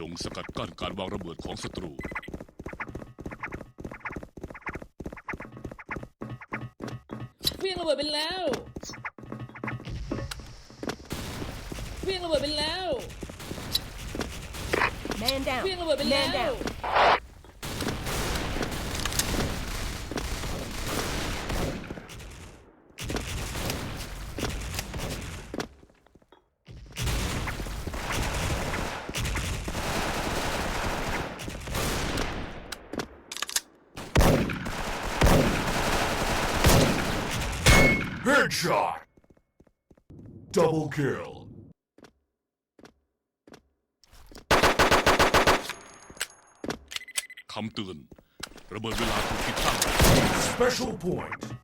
จงสกัดกั้นการวางระเบิดของศัตรูเฟี้ยงระเบิดไปแล้วเฟี้ยงระเบิดไปแล้ว Man down. เฟี้ยงระเบิดไปแล้ Man ว down. Headshot! Double kill. คำเตือน ระเบิดเวลาถูกติดตั้ง Special point.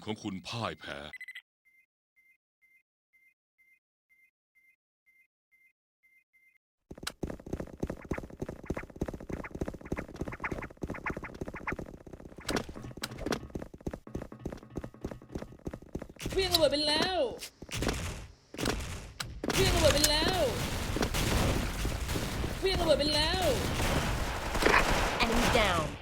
มของคุณพ่ายแพ้เฟี้ยงระเบิดไปแล้วเฟี้ยงระเบิดไปแล้วเฟี้ยงระเบิดไปแล้ว Enemy down.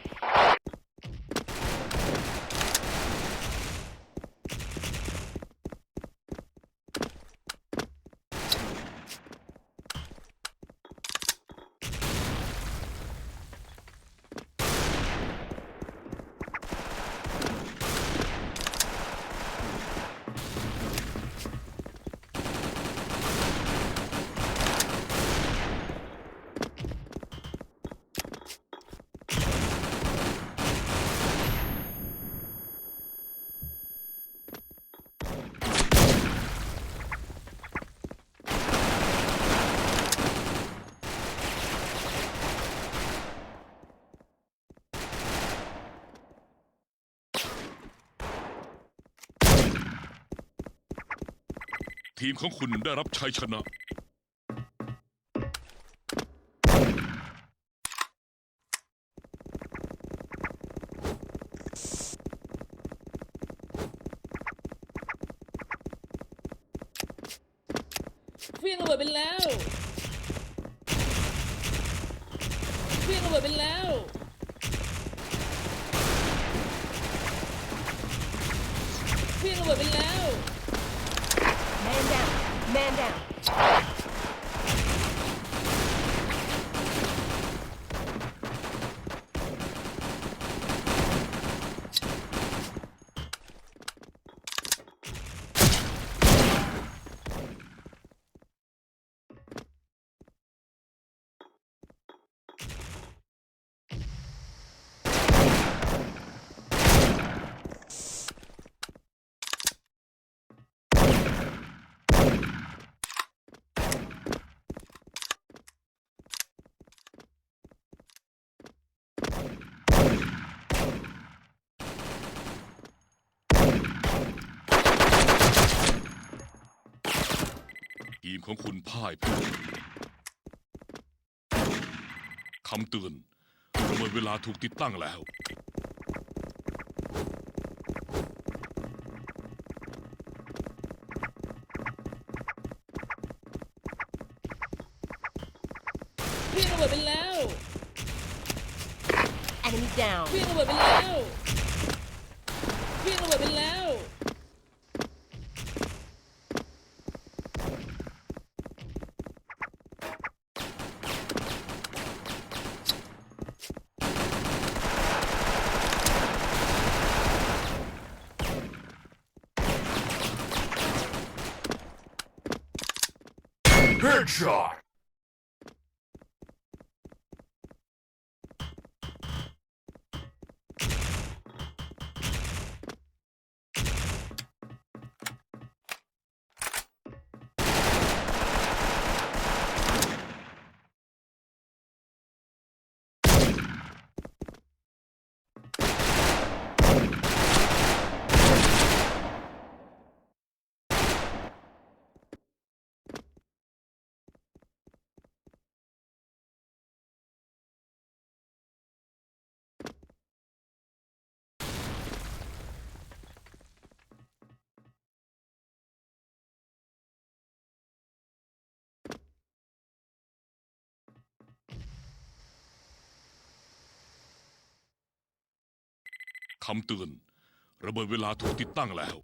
ทีมของคุณได้รับชัยชนะ เฟี้ยงระเบิดไปแล้วเฟี้ยงระเบิดไปแล้ว เฟี้ยงระเบิดไปแล้ว Man down. ทีมของคุณพ่ายแพ้คำเตือนระเบิดเวลาถูกติดตั้งแล้วเฟี้ยงระเบิดไปแล้ว Enemy down. เฟี้ยงระเบิดไปแล้ว shot. คำเตือน ระเบิดเวลาถูกติดตั้งแล้ว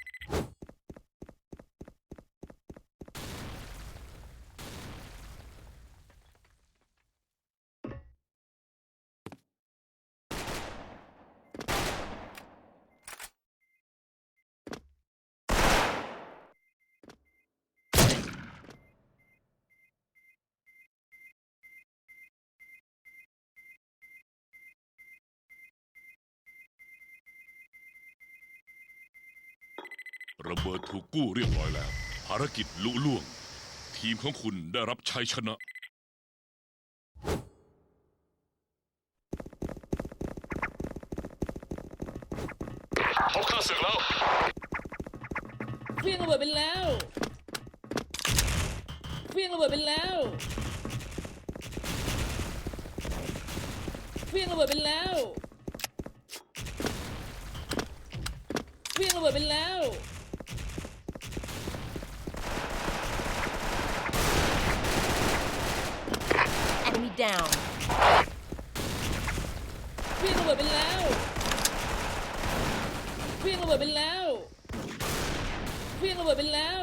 ระเบิดถูกกู้เรียบร้อยแล้ว ภารกิจลุล่วง ทีมของคุณได้รับชัยชนะเขาฆ่าศึกแล้วเพียงระเบิดไปแล้วเพียงระเบิดไปแล้วเพียงระเบิดไปแล้วเพียงระเบิดไปแล้ว down. เพียงระเบิดไปแล้วเพียงระเบิดไปแล้วเพียงระเบิดไปแล้ว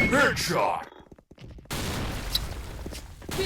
Headshot! เพี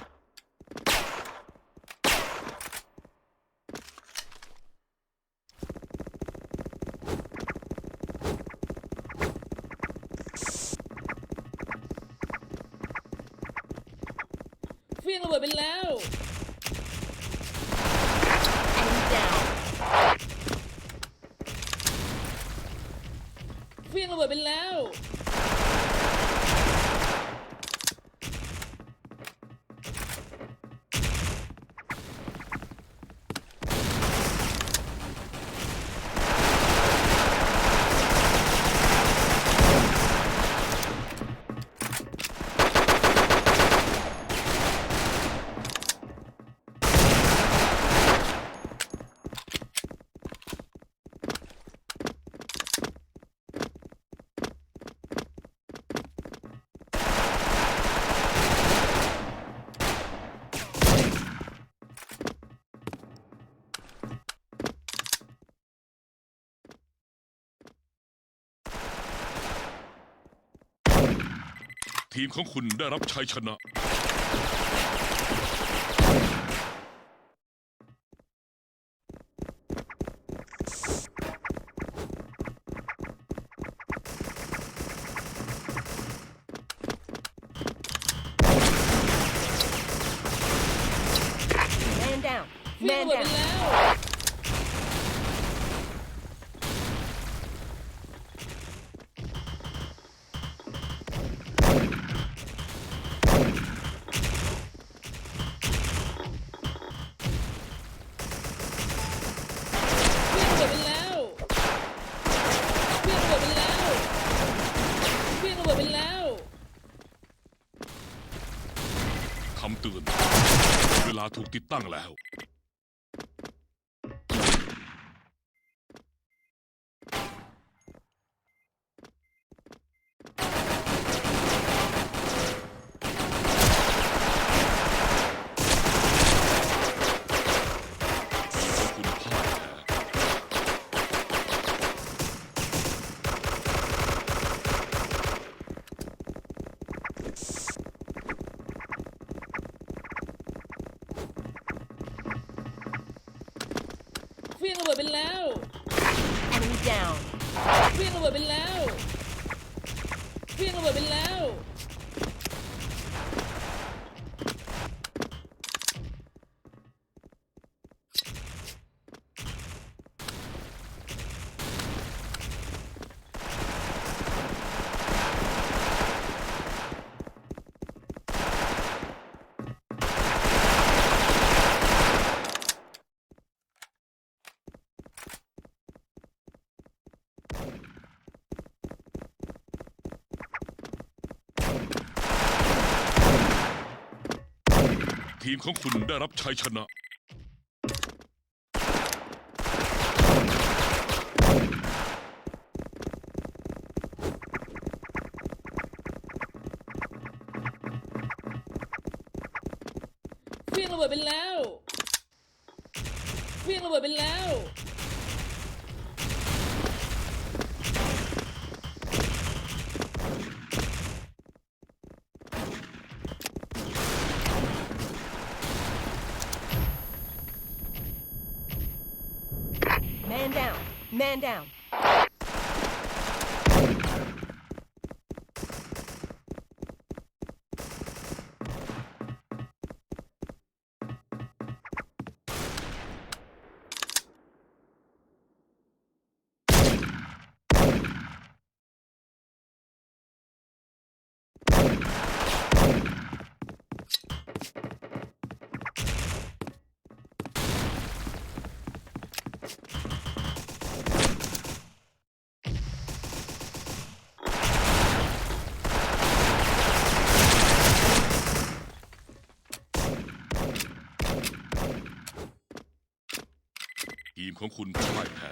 ทีมของคุณได้รับชัยชนะนี่หมดแล้ว วลาถูกติดตั้งแล้ว คุณพ่ายแพ้ เฟี้ยงระเบิดไปแล้ว Enemy down. เฟี้ยงระเบิดไปแล้วเฟี้ยงระเบิดไปแล้ว ทีมของคุณได้รับชัยชนะ เฟี้ยงระเบิดไปแล้ว เฟี้ยงระเบิดไปแล้ว Man down. Man down. ทีมของคุณพ่ายแพ้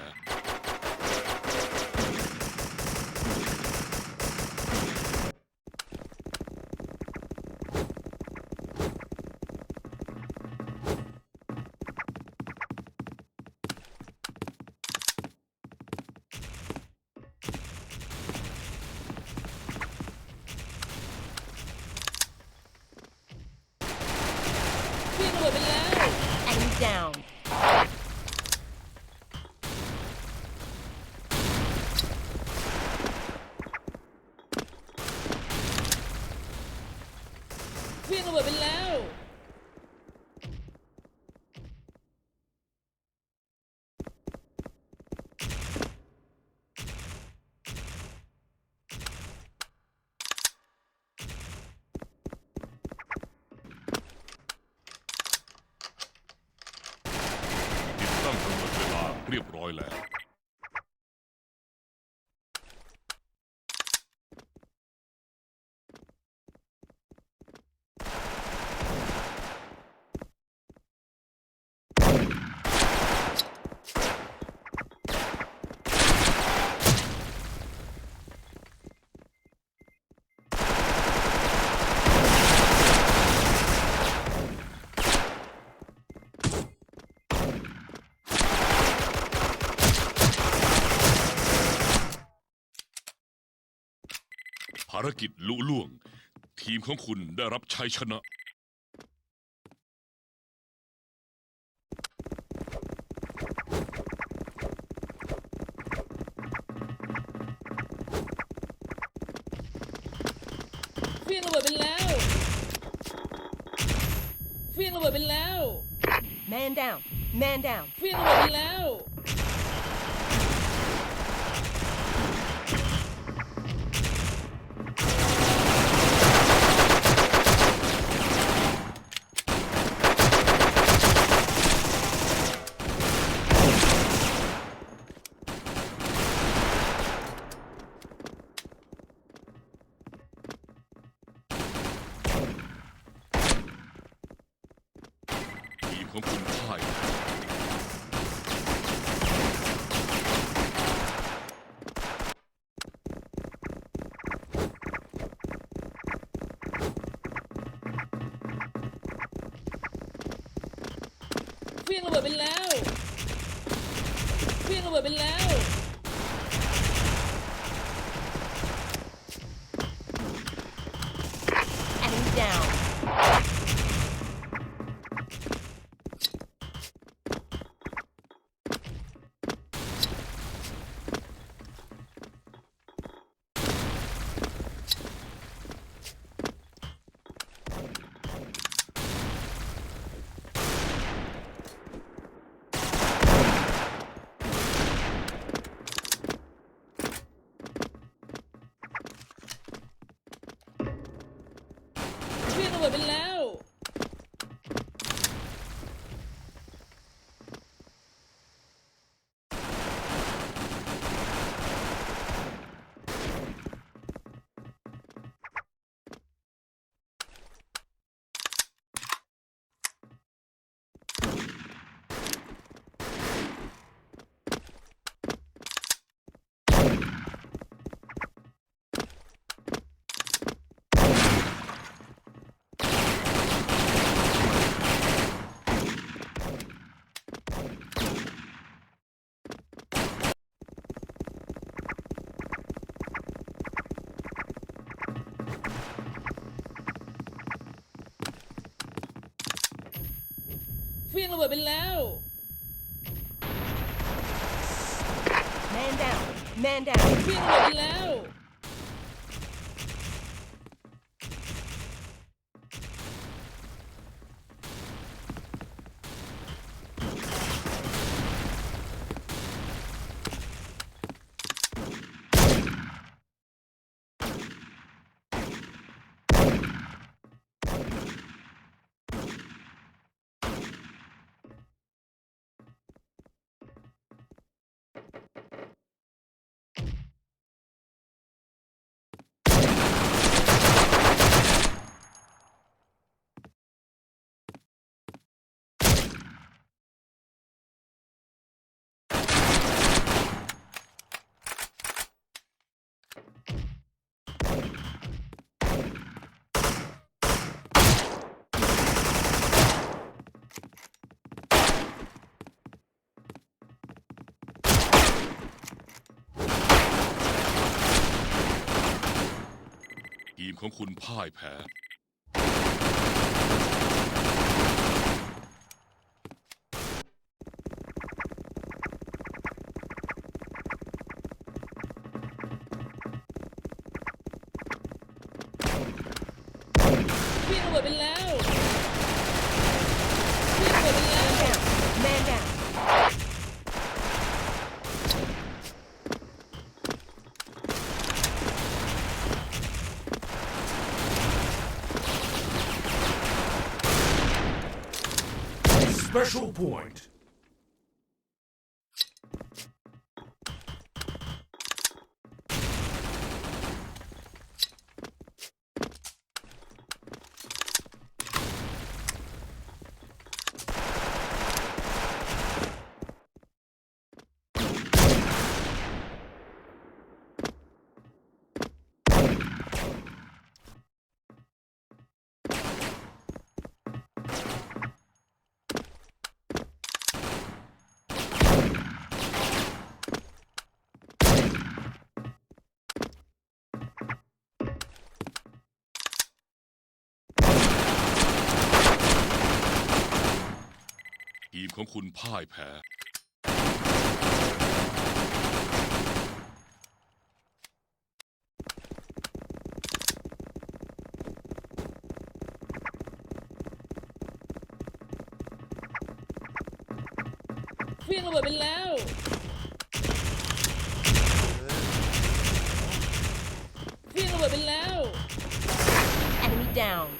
เฟี้ยงระเบิดไปแล้ว Enemy down. เฟี้ยงระเบิ ดไปแล้ว ติดตั้งระเบิดเวลาเรียบร้อยแล้ว ภารกิจลุล่วง ทีมของคุณได้รับชัยชนะ เฟี้ยงระเบิดไปแล้ว เฟี้ยงระเบิดไปแล้ว Man down. Man down. เพี้ยงระเบิดไปแล้ว ทีมของคุณพ่ายแพ้ เพี้ยงระเบิดไปแล้วเพี้ยงระเบิ ดไปแล้ว Enemy down. เพี้ยงระเบิดไปแล้ว เพี้ย งระเบิดไปแล้ว Man down. Man down. เพี้ยงระเบิดไปแล้ว ทีมของคุณพ่ายแพ้ point. ของคุณพ่ายแพ้เเพี้ยงระเบิดไปแล้ว เพี้ยงระเบิดไปแล้ว Enemy down.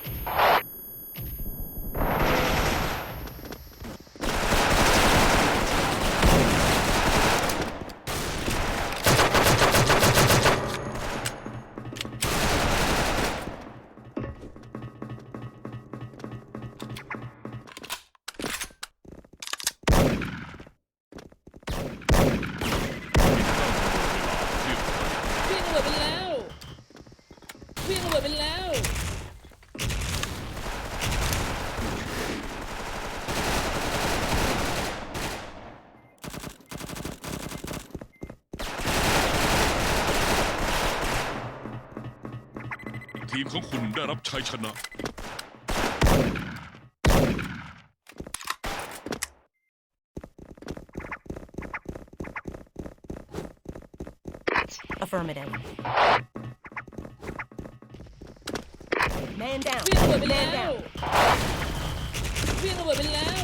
ดเวลาเรียบร้อยแล้วเพี้ยงระเบิดไปแล้วเพี้ยงระเบิดไปแล้วทีมของคุณได้รับชัยชนะ Affirmative. Man down. เพี้ยง ระเบิดไปแล้ว down. เพี้ยงระเบิดไปแล้ว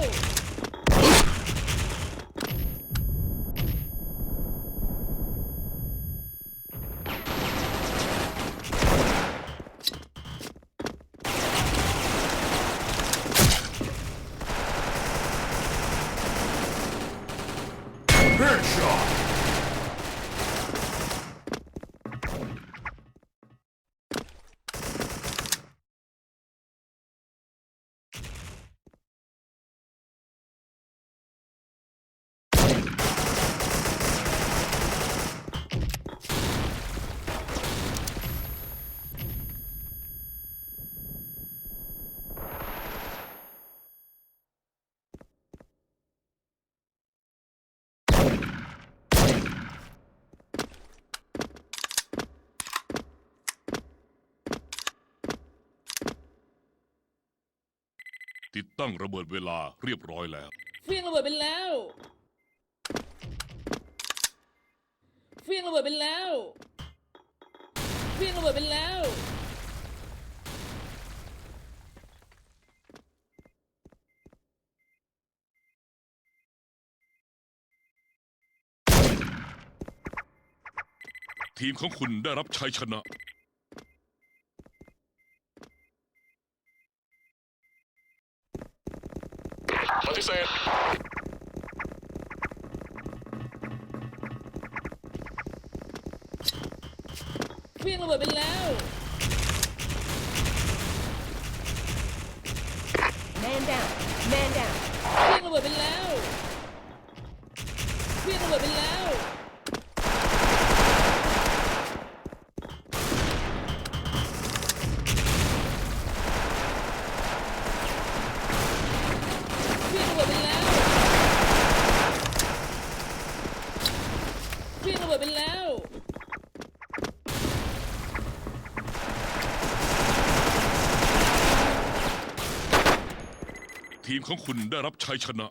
ติดตั้งระเบิดเวลาเรียบร้อยแล้วเพี้ยงระเบิดไปแล้วเพี้ยงระเบิดไปแล้วเพี้ยงระเบิดไปแล้ว ทีมของคุณได้รับชัยชนะ เพี้ยงระเบิดไปแล้ว Man down. Man down. เพี้ยงระเบิดไปแล้ว เพี้ยงระเบิดไปแล้ว เพี้ยงระเบิดไปแล้วเพี้ยงระเบิดไปแล้ว ทีม ของคุณได้รับชัยชนะ